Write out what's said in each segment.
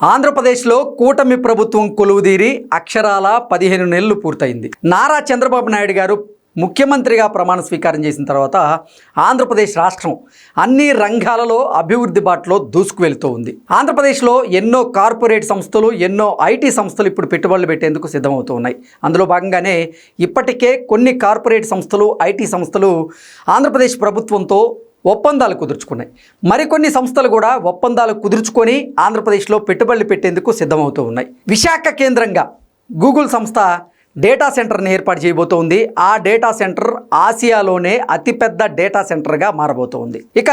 ఆంధ్రప్రదేశ్లో కూటమి ప్రభుత్వం కొలువుదీరి అక్షరాల పదిహేను నెలలు పూర్తయింది. నారా చంద్రబాబు నాయుడు గారు ముఖ్యమంత్రిగా ప్రమాణ స్వీకారం చేసిన తర్వాత ఆంధ్రప్రదేశ్ రాష్ట్రం అన్ని రంగాలలో అభివృద్ధి బాటలో దూసుకు వెళుతూ ఉంది. ఆంధ్రప్రదేశ్లో ఎన్నో కార్పొరేట్ సంస్థలు ఎన్నో ఐటీ సంస్థలు ఇప్పుడు పెట్టుబడులు పెట్టేందుకు సిద్ధమవుతూ ఉన్నాయి. అందులో భాగంగానే ఇప్పటికే కొన్ని కార్పొరేట్ సంస్థలు ఐటీ సంస్థలు ఆంధ్రప్రదేశ్ ప్రభుత్వంతో ఒప్పందాలు కుదుర్చుకున్నాయి. మరికొన్ని సంస్థలు కూడా ఒప్పందాలు కుదుర్చుకొని ఆంధ్రప్రదేశ్లో పెట్టుబడులు పెట్టేందుకు సిద్ధమవుతూ ఉన్నాయి. విశాఖ కేంద్రంగా గూగుల్ సంస్థ డేటా సెంటర్ని ఏర్పాటు చేయబోతోంది. ఆ డేటా సెంటర్ ఆసియాలోనే అతిపెద్ద డేటా సెంటర్గా మారబోతోంది. ఇక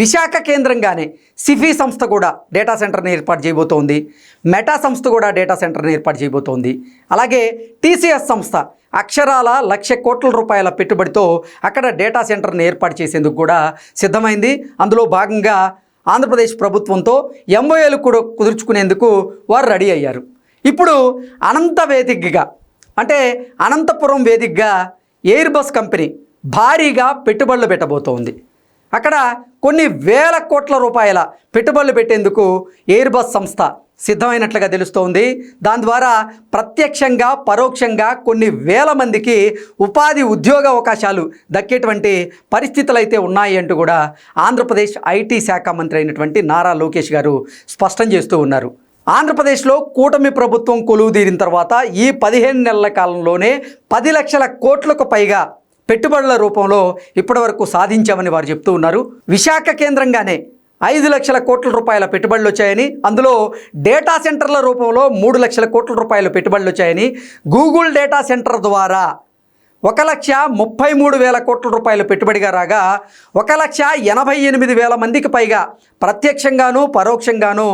విశాఖ కేంద్రంగానే సిఫీ సంస్థ కూడా డేటా సెంటర్ని ఏర్పాటు చేయబోతోంది. మెటా సంస్థ కూడా డేటా సెంటర్ని ఏర్పాటు చేయబోతోంది. అలాగే టీసీఎస్ సంస్థ అక్షరాల లక్ష కోట్ల రూపాయల పెట్టుబడితో అక్కడ డేటా సెంటర్ని ఏర్పాటు చేసేందుకు కూడా సిద్ధమైంది. అందులో భాగంగా ఆంధ్రప్రదేశ్ ప్రభుత్వంతో ఎంఓఏలు కూడా కుదుర్చుకునేందుకు వారు రెడీ అయ్యారు. ఇప్పుడు అనంత వేదికగా అంటే అనంతపురం వేదికగా ఎయిర్ బస్ కంపెనీ భారీగా పెట్టుబడులు పెట్టబోతోంది. అక్కడ కొన్ని వేల కోట్ల రూపాయల పెట్టుబడులు పెట్టేందుకు ఎయిర్ బస్ సంస్థ సిద్ధమైనట్లుగా తెలుస్తోంది. దాని ద్వారా ప్రత్యక్షంగా పరోక్షంగా కొన్ని వేల మందికి ఉపాధి ఉద్యోగ అవకాశాలు దక్కేటువంటి పరిస్థితులు అయితే ఉన్నాయి అంటూ కూడా ఆంధ్రప్రదేశ్ ఐటీ శాఖ మంత్రి అయినటువంటి నారా లోకేష్ గారు స్పష్టం చేస్తూ ఉన్నారు. ఆంధ్రప్రదేశ్లో కూటమి ప్రభుత్వం కొలువు తీరిన తర్వాత ఈ పదిహేను నెలల కాలంలోనే పది లక్షల కోట్లకు పైగా పెట్టుబడుల రూపంలో ఇప్పటివరకు సాధించామని వారు చెప్తూ ఉన్నారు. విశాఖ కేంద్రంగానే ఐదు లక్షల కోట్ల రూపాయల పెట్టుబడులు వచ్చాయని అందులో డేటా సెంటర్ల రూపంలో మూడు లక్షల కోట్ల రూపాయల పెట్టుబడులు వచ్చాయని గూగుల్ డేటా సెంటర్ ద్వారా ఒక లక్ష ముప్పై మూడు వేల కోట్ల రూపాయల పెట్టుబడిగా రాగా ఒక లక్ష ఎనభై ఎనిమిది వేల మందికి పైగా ప్రత్యక్షంగాను పరోక్షంగాను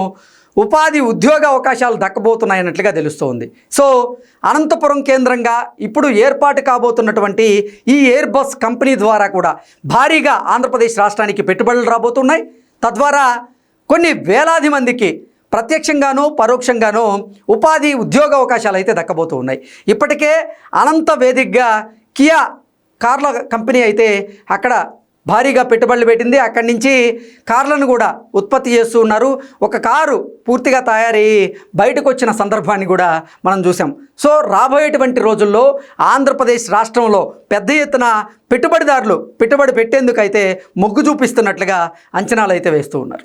ఉపాధి ఉద్యోగ అవకాశాలు దక్కబోతున్నాయన్నట్లుగా తెలుస్తోంది. సో అనంతపురం కేంద్రంగా ఇప్పుడు ఏర్పాటు కాబోతున్నటువంటి ఈ ఎయిర్ బస్ కంపెనీ ద్వారా కూడా భారీగా ఆంధ్రప్రదేశ్ రాష్ట్రానికి పెట్టుబడులు రాబోతున్నాయి. తద్వారా కొన్ని వేలాది మందికి ప్రత్యక్షంగానూ పరోక్షంగానూ ఉపాధి ఉద్యోగ అవకాశాలు అయితే దక్కబోతూ ఉన్నాయి ఇప్పటికే అనంత వేదికగా కియా కార్ల కంపెనీ అయితే అక్కడ భారీగా పెట్టుబడులు పెట్టింది. అక్కడి నుంచి కార్లను కూడా ఉత్పత్తి చేస్తూ ఉన్నారు. ఒక కారు పూర్తిగా తయారయ్యి బయటకు వచ్చిన సందర్భాన్ని కూడా మనం చూసాం సో రాబోయేటువంటి రోజుల్లో ఆంధ్రప్రదేశ్ రాష్ట్రంలో పెద్ద ఎత్తున పెట్టుబడిదారులు పెట్టుబడి పెట్టేందుకైతే మొగ్గు చూపిస్తున్నట్లుగా అంచనాలు అయితే వేస్తూ ఉన్నారు.